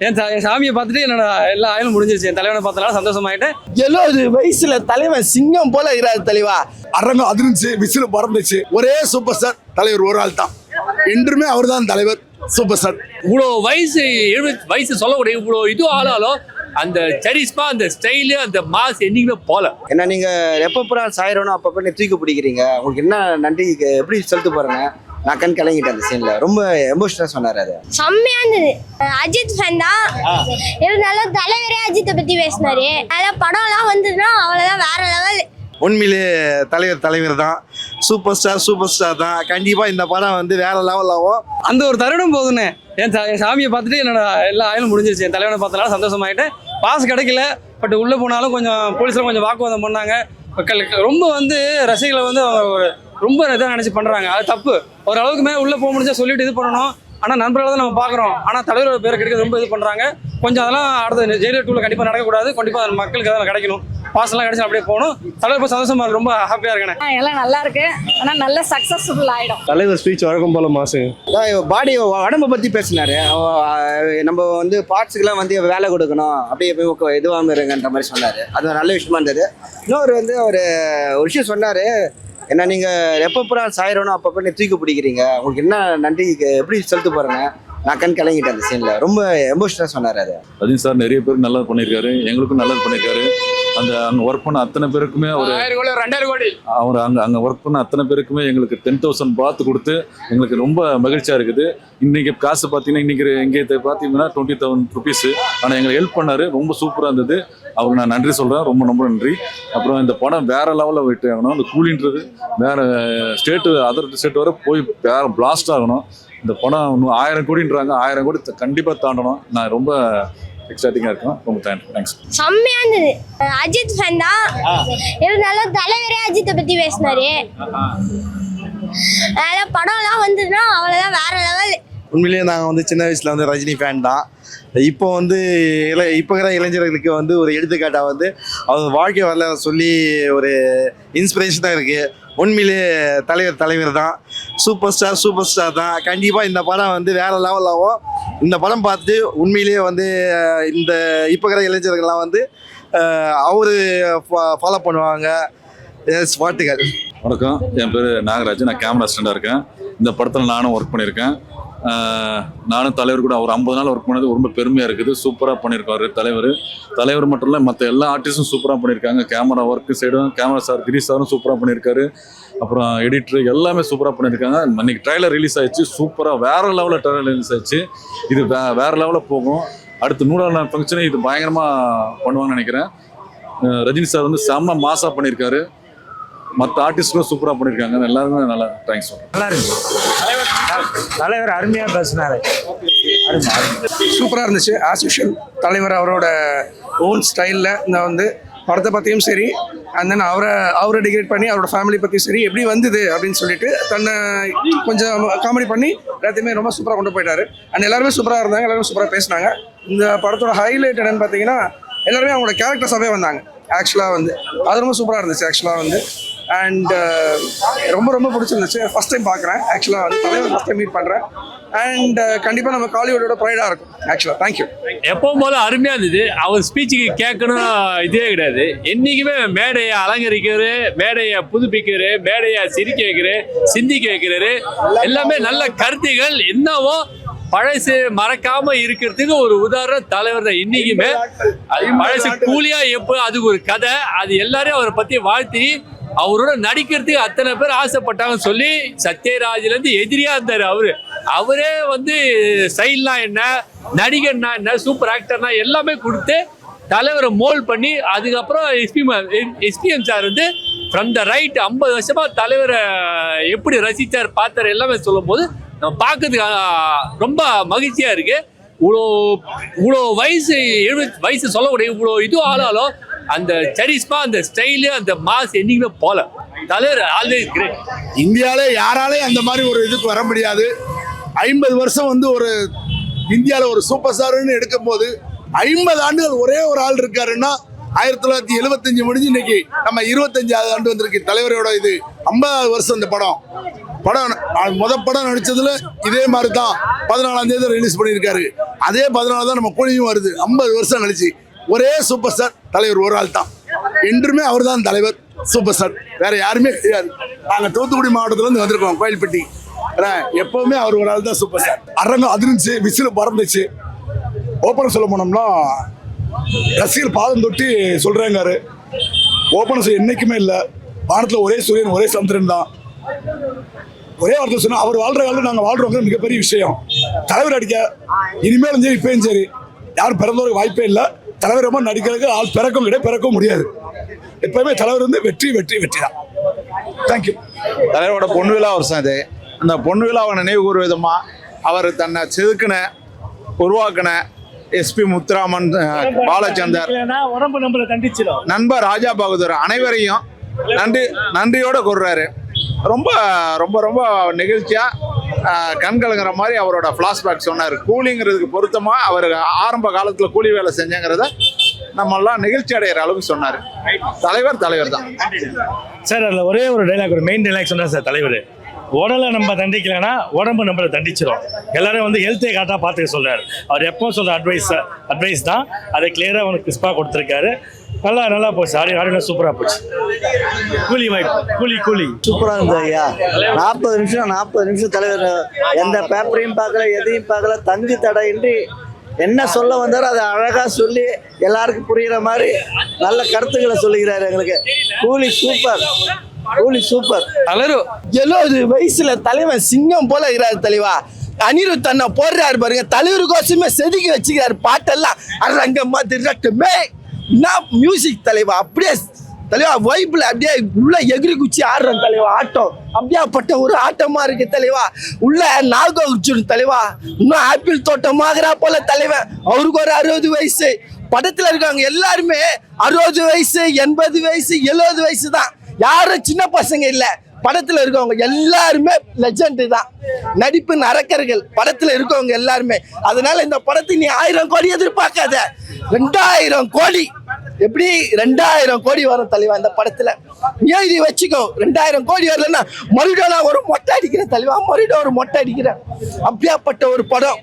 என் சா- என் சாமியை பார்த்துட்டு என்னோட எல்லா ஆயிலும் முடிஞ்சிருச்சு. என் தலைவனை பார்த்தனால சந்தோஷமாயிட்டு எழுபது வயசுல தலைவன் சிங்கம் போல இருக்கிறாரு தலைவா. அரங்கம் அதிர்ந்துச்சு விசில் பறந்துச்சு. ஒரே சூப்பர் ஸ்டார் தலைவர் ஒரு ஆள் தான். என்றுமே அவர்தான் தலைவர் சூப்பர் ஸ்டார் இவ்வளோ வயசு எழுபது வயசு சொல்லக்கூடிய இவ்வளோ இது ஆனாலும் அந்த சரிஸ்மா அந்த ஸ்டைலு அந்த மாஸ் என்னைக்குமே போல. என்ன நீங்க எப்பப்போ சாயிரணும் அப்பப்போ தூக்கி பிடிக்கிறீங்க. உங்களுக்கு என்ன நன்றி எப்படி சொல்லிட்டு போறேங்க நான் கண் கலங்கிட்டேன் அந்த சீன்ல ரொம்ப எமோஷனலா சொன்னாரு அது. செம்மையா இருந்தது அஜித் ஃபேன் தான். இருந்தாலும் தலைவரே அஜித்தை பத்தி பேசினாரு. அதான் படம்லாம் வந்ததுன்னா அவ்வளவுதான் வேற லெவல். உண்மையிலே தலைவர் தலைவர் தான். சூப்பர் ஸ்டார் சூப்பர் ஸ்டார் தான். கண்டிப்பா இந்த படம் வந்து வேற லெவல் ஆகும். அந்த ஒரு தருணம் போதுன்னு என் சா- என் சாமியை பார்த்துட்டு என்னோட எல்லா ஆயிலும் முடிஞ்சிருச்சு. என் தலைவனை பார்த்தனால சந்தோஷமாயிட்டு பாஸ் கிடைக்கல. பட் உள்ளே போனாலும் கொஞ்சம் போலீஸில் கொஞ்சம் வாக்குவாதம் பண்ணாங்க. மக்களுக்கு ரொம்ப வந்து ரசிகளை வந்து அவங்க ஒரு ரொம்ப இதாக நினச்சி பண்ணுறாங்க அது தப்பு. ஓரளவுக்கு மேலே உள்ளே போக முடிஞ்சா சொல்லிட்டு இது பண்ணணும். ஆனால் நண்பர்களை தான் நம்ம பார்க்குறோம். ஆனால் தலைவரோட பேரை கிடைக்க ரொம்ப இது பண்ணுறாங்க கொஞ்சம் அதெல்லாம் அடுத்த ஜெயிலர் டூவில் கண்டிப்பாக நடக்கக்கூடாது. கண்டிப்பாக மக்களுக்கு அதெல்லாம் கிடைக்கணும். பாஸ் எல்லாம் கிடைச்சா அப்படியே போகணும். தலைவர் இப்போ சந்தோஷமா இருக்கு. ரொம்ப ஹாப்பியாக இருக்கேன். எல்லாம் நல்லா இருக்கு. ஆனா நல்ல சக்சஸ்ஃபுல் ஆயிடும். தலைவர் ஸ்பீச் வழக்கம் போல மாசுங்க பாடி உடம்ப பத்தி பேசினாரு. நம்ம வந்து பார்ட்ஸுக்கெல்லாம் வந்து வேலை கொடுக்கணும். அப்படியே போய் இதுவாம இருங்கன்ற மாதிரி சொன்னாரு. அது ஒரு நல்ல விஷயமா இருந்தது. இன்னொரு வந்து ஒரு விஷயம் சொன்னாரு. ஏன்னா நீங்க எப்பப்போ சாயிரணும் அப்பப்போ தூக்கி பிடிக்கிறீங்க. உங்களுக்கு என்ன நன்றி? எப்படி சொல்லிட்டு போறேங்க நான் கண் கலங்கிட்டேன் அந்த சீன்ல ரொம்ப எமோஷனலா சொன்னாரு அது. அதையும் சார் நிறைய பேர் நல்லது பண்ணியிருக்காரு. எங்களுக்கும் நல்லது பண்ணியிருக்காரு. அந்த அங்கே ஒர்க் பண்ண அத்தனை பேருக்குமே ஒரு ரெண்டாயிரம் கோடி. அவர் அங்கே அங்கே ஒர்க் பண்ண அத்தனை பேருக்குமே எங்களுக்கு டென் தௌசண்ட் பார்த்து கொடுத்து எங்களுக்கு ரொம்ப மகிழ்ச்சியாக இருக்குது. இன்றைக்கி காசு பார்த்தீங்கன்னா இன்றைக்கி எங்கே பார்த்தீங்கன்னா டுவெண்ட்டி தௌசண்ட் ருபீஸு ஆனால் எங்களுக்கு ஹெல்ப் பண்ணார். ரொம்ப சூப்பராக இருந்தது. அவருக்கு நான் நன்றி சொல்கிறேன் ரொம்ப ரொம்ப நன்றி. அப்புறம் இந்த படம் வேறு லெவலில் வெயிட் ஆகணும். அந்த கூலின்றது வேறு ஸ்டேட்டு அதர் ஸ்டேட் வரை போய் வேறு பிளாஸ்ட் ஆகணும். இந்த படம் ஆயிரம் கோடின்றாங்க. ஆயிரம் கோடி கண்டிப்பாக தாண்டணும். நான் ரொம்ப எக்ஸைட்டிங்காக இருக்கேன் ரொம்ப தேங்க்ஸ் தேங்க்ஸ் செம்மையா இருந்தது அஜித் ஃபேன் தான். இருந்தாலும் தலைவரே அஜித்தை பத்தி பேசினாரு. அதான் படம்லாம் வந்ததுன்னா அவ்வளவுதான் வேற லெவல் உண்மையிலேயே நாங்கள் வந்து சின்ன வயசுல வந்து ரஜினி ஃபேன் தான். இப்போ வந்து இள இப்போ இருக்கிற இளைஞர்களுக்கு வந்து ஒரு எடுத்துக்காட்டாக வந்து அவர் வாழ்க்கை வரலாறு சொல்லி ஒரு இன்ஸ்பிரேஷனாக இருக்குது உண்மையிலேயே தலைவர் தலைவர் தான். சூப்பர் ஸ்டார் சூப்பர் ஸ்டார் தான். கண்டிப்பாக இந்த படம் வந்து வேறு லெவல் ஆகும் இந்த படம் பார்த்துட்டு உண்மையிலேயே வந்து இந்த இப்போ இருக்கிற இளைஞர்கள்லாம் வந்து அவர் ஃபாலோ பண்ணுவாங்க. எஸ் வாழ்த்துக்கள். வணக்கம். என் பேர் நாகராஜ். நான் கேமரா ஸ்டாண்டாக இருக்கேன். இந்த படத்தில் நானும் ஒர்க் பண்ணியிருக்கேன். நானும் தலைவர் கூட அவர் ஐம்பது நாள் ஒர்க் பண்ணது ரொம்ப பெருமையாக இருக்குது. சூப்பராக பண்ணியிருக்காரு தலைவர். தலைவர் மட்டும் இல்லை மற்ற எல்லா ஆர்டிஸ்டும் சூப்பராக பண்ணியிருக்காங்க. கேமரா ஒர்க்கு சைடும் கேமரா சார் கிரீஷ் சாரும் சூப்பராக பண்ணியிருக்காரு. அப்புறம் எடிட்டர் எல்லாமே சூப்பராக பண்ணியிருக்காங்க. இன்னைக்கு ட்ரைலர் ரிலீஸ் ஆயிடுச்சு. சூப்பராக வேறு லெவலில் ட்ரைலர் ரிலீஸ் ஆயிடுச்சு. இது வே வேறு லெவலில் போகும். அடுத்து நூறாவது நாள் ஃபங்க்ஷனும் இது பயங்கரமாக பண்ணுவாங்கன்னு நினைக்கிறேன். ரஜினி சார் வந்து செம்ம மாசாக பண்ணியிருக்காரு. மற்ற ஆர்டிஸ்ட்டும் சூப்பராக பண்ணியிருக்காங்க. எல்லாருமே நல்லா தேங்க்ஸ் சொல்கிறேன் நல்லா இருக்கு. தலைவர் அருமையாக பேசினாரு. சூப்பராக இருந்துச்சு. ஆஸ் யூஷுவல் தலைவர் அவரோட ஓன் ஸ்டைலில் இந்த வந்து படத்தை பற்றியும் சரி அண்ட் தென் அவரை அவரை டிகிரேட் பண்ணி அவரோட ஃபேமிலி பற்றியும் சரி எப்படி வந்தது அப்படின்னு சொல்லிட்டு தன்னை கொஞ்சம் காமெடி பண்ணி எல்லாத்தையுமே ரொம்ப சூப்பராக கொண்டு போயிட்டாரு. அண்ட் எல்லாருமே சூப்பராக இருந்தாங்க எல்லாருமே சூப்பராக பேசினாங்க. இந்த படத்தோட ஹைலைட் என்னென்னு பார்த்தீங்கன்னா எல்லாருமே அவங்களோட கேரக்டர்ஸாகவே வந்தாங்க. ஆக்சுவலாக வந்து அது ரொம்ப சூப்பராக இருந்துச்சு ஆக்சுவலாக வந்து. அண்ட் ரொம்ப ரொம்ப பிடிச்சிருந்துச்சு. ஃபஸ்ட் டைம் பார்க்குறேன். ஆக்சுவலாக வந்து தலைவர் ஃபஸ்ட் டைம் மீட் பண்ணுறேன் அண்ட் கண்டிப்பாக நம்ம காலிவுட்டோட ப்ரைடாக இருக்கும். ஆக்சுவலாக தேங்க்யூ எப்பவும் போல அருமையா இருந்தது. அவர் ஸ்பீச்சுக்கு கேட்கணும் இதே கிடையாது. என்னைக்குமே மேடையை அலங்கரிக்கிறாரு மேடையை புதுப்பிக்கிறாரு மேடையை சிரிக்க வைக்கிறாரு சிந்திக்க வைக்கிறாரு. எல்லாமே நல்ல கருத்துகள். என்னவோ பழசு மறக்காம இருக்கிறதுக்கு ஒரு உதாரணம் தலைவர் தான் இன்னைக்குமே. பழசு கூலியா எப்போ அதுக்கு ஒரு கதை. அது எல்லாரையும் அவரை பத்தி வாழ்த்தி அவரோட நடிக்கிறதுக்கு அத்தனை பேர் ஆசைப்பட்டாங்கன்னு சொல்லி சத்யராஜ்லேருந்து இருந்து இருந்தார் அவரு. அவரே வந்து ஸ்டைல்னா என்ன நடிகர்னா என்ன சூப்பர் ஆக்டர்னா எல்லாமே கொடுத்து தலைவரை மோல் பண்ணி அதுக்கப்புறம் எஸ்பி எஸ்பிஎம் சார் வந்து ஃப்ரம் த ரைட் ஐம்பது வருஷமாக தலைவரை எப்படி ரசித்தார் பார்த்தார் எல்லாமே சொல்லும்போது நம்ம பார்க்கறதுக்கு ரொம்ப மகிழ்ச்சியாக இருக்குது இவ்வளோ இவ்வளோ வயசு எழுபது வயசு சொல்லக்கூடிய இவ்வளோ இது ஆளாலும் அந்த சரிஸ்மா அந்த ஸ்டைலு அந்த மாஸ் என்னைக்குமே போல. தலைவர் ஆல்வேஸ் கிரேட் இந்தியாவிலே யாராலே அந்த மாதிரி ஒரு இதுக்கு வர முடியாது. ஐம்பது வருஷம் வந்து ஒரு இந்தியாவில் ஒரு சூப்பர் ஸ்டார்னு எடுக்கும் போது ஐம்பது ஆண்டுகள் ஒரே ஒரு ஆள் இருக்காருன்னா ஆயிரத்தி தொள்ளாயிரத்தி எழுபத்தஞ்சு முடிஞ்சு இன்னைக்கு நம்ம இருபத்தஞ்சாவது ஆண்டு வந்திருக்கு. தலைவரோட இது ஐம்பதாவது வருஷம் இந்த படம். படம் முத படம் நடிச்சதுல இதே மாதிரி தான் பதினாலாம் தேதி ரிலீஸ் பண்ணியிருக்காரு. அதே பதினாலு தான் நம்ம கூலியும் வருது. ஐம்பது வருஷம் கழிச்சு. ஒரே சூப்பர் ஸ்டார் தலைவர் ஒரு ஆள் தான். என்றுமே அவர் தான் தலைவர் சூப்பர் ஸ்டார் வேற யாருமே கிடையாது. நாங்கள் தூத்துக்குடி மாவட்டத்துலேருந்து வந்திருக்கோம் கோயில்பட்டி. ஏன்னா, எப்பவுமே அவர் ஒரு ஆள் தான் சூப்பர் ஸ்டார் அரங்கம் அதிர்ந்துச்சு விசில் பறந்துச்சு. ஓப்பன் சொல்ல போனோம்னா ரசிகர் பாதம் தொட்டி சொல்றேங்காரு ஓப்பனர்ஸ் என்றைக்குமே இல்லை. வானத்தில் ஒரே சூரியன் ஒரே சந்திரன் தான். ஒரே வார்த்தை சொன்னால் அவர் வாழ்கிற காலம் நாங்கள் வாழ்றோங்க மிகப்பெரிய விஷயம். தலைவர் அடிக்க இனிமேலும் சரி இப்பயும் சரி. யாரும் பிறந்தவருக்கு வாய்ப்பே இல்லை. தலைவர் ரொம்ப நடிக்கிறதுக்கு ஆள் பிறக்கவும் கிடையாது பிறக்கவும் முடியாது. எப்பவுமே தலைவர் வந்து வெற்றி வெற்றி வெற்றி தான். தேங்க்யூ தலைவரோட பொன் விழா வருஷம் இது. அந்த பொன் விழாவை நினைவு கூறும் விதமா அவர் தன்னை செதுக்கின உருவாக்கின எஸ்பி முத்துராமன் பாலச்சந்தர் நண்பர் ராஜா பகதூர் அனைவரையும் நன்றி நன்றியோட கூறுறாரு. ரொம்ப ரொம்ப ரொம்ப நெகிழ்ச்சியா ஆஹ், கண் கலங்குற மாதிரி அவரோட ஃப்ளாஷ்பேக் சொன்னார். கூலிங்கிறதுக்கு பொருத்தமாக அவர் ஆரம்ப காலத்தில் கூலி வேலை செஞ்சங்கிறத நம்ம எல்லாம் நெகிழ்ச்சி அடைகிற அளவுக்கு சொன்னார். தலைவர் தலைவர் தான். சார் அதில் ஒரே ஒரு டைலாக் ஒரு மெயின் டைலாக் சொன்னார் சார் தலைவர். உடலை நம்ம தண்டிக்கலைன்னா உடம்பு நம்மளை தண்டிச்சிடும் எல்லாரும் வந்து ஹெல்த்தை காட்டாக பார்த்துக்க சொல்கிறார் அவர் எப்போ சொல்கிற அட்வைஸ் அட்வைஸ் தான். அதை கிளியராக அவனுக்கு கிறிஸ்பாக கொடுத்துருக்காரு. நல்லா நல்லா போச்சு. ஆடி ஆடினா சூப்பராக போச்சு. கூலி வாய்ப்பு கூலி கூலி. சூப்பராக இருந்தது ஐயா. நாற்பது நிமிஷம் நாற்பது நிமிஷம் தலைவர் எந்த பேப்பரையும் பார்க்கல எதையும் பார்க்கல தங்கு தடையின்றி என்ன சொல்ல வந்தாரோ அதை அழகாக சொல்லி எல்லாருக்கும் புரியுற மாதிரி நல்ல கருத்துக்களை சொல்லுகிறாரு எங்களுக்கு. கூலி சூப்பர் கூலி சூப்பர் தலைவர் எழுபது வயசுல தலைவன் சிங்கம் போல இருக்கிறாரு தலைவா அனிருத் அண்ணா போடுறாரு பாருங்க. தலைவருக்கோசமே செதுக்கி வச்சுக்கிறாரு. பாட்டெல்லாம் அரங்கம்மா திருட்டுமே. என்ன மியூசிக் தலைவா? அப்படியே தலைவா வைப்பில் அப்படியே உள்ள எகிரி குச்சி ஆடுறேன் தலைவா ஆட்டம். அப்படியாப்பட்ட ஒரு ஆட்டமா இருக்கு தலைவா. உள்ள நாகோச்சுடும் தலைவா. இன்னும் ஆப்பிள் தோட்டமாகறா போல தலைவன். அவருக்கு ஒரு அறுபது வயசு. படத்துல இருக்காங்க எல்லாருமே அறுபது வயசு எண்பது வயசு எழுபது வயசு தான். யாரும் சின்ன பசங்க இல்லை. படத்துல இருக்கவங்க எல்லாருமே லெஜண்ட் தான். நடிப்பு நரக்கர்கள் படத்துல இருக்கவங்க எல்லாருமே. அதனால இந்த படத்தை நீ ஆயிரம் கோடி எதிர்பார்க்காத. ரெண்டாயிரம் கோடி. எப்படி ரெண்டாயிரம் கோடி வரும் தலைவா இந்த படத்துல? எழுதி வச்சுக்கோ? ரெண்டாயிரம் கோடி வரலன்னா மறுபடியும் நான் ஒரு மொட்டை அடிக்கிறேன் தலைவா. மறுபடியும் ஒரு மொட்டை அடிக்கிறேன். அப்படியாப்பட்ட ஒரு படம்.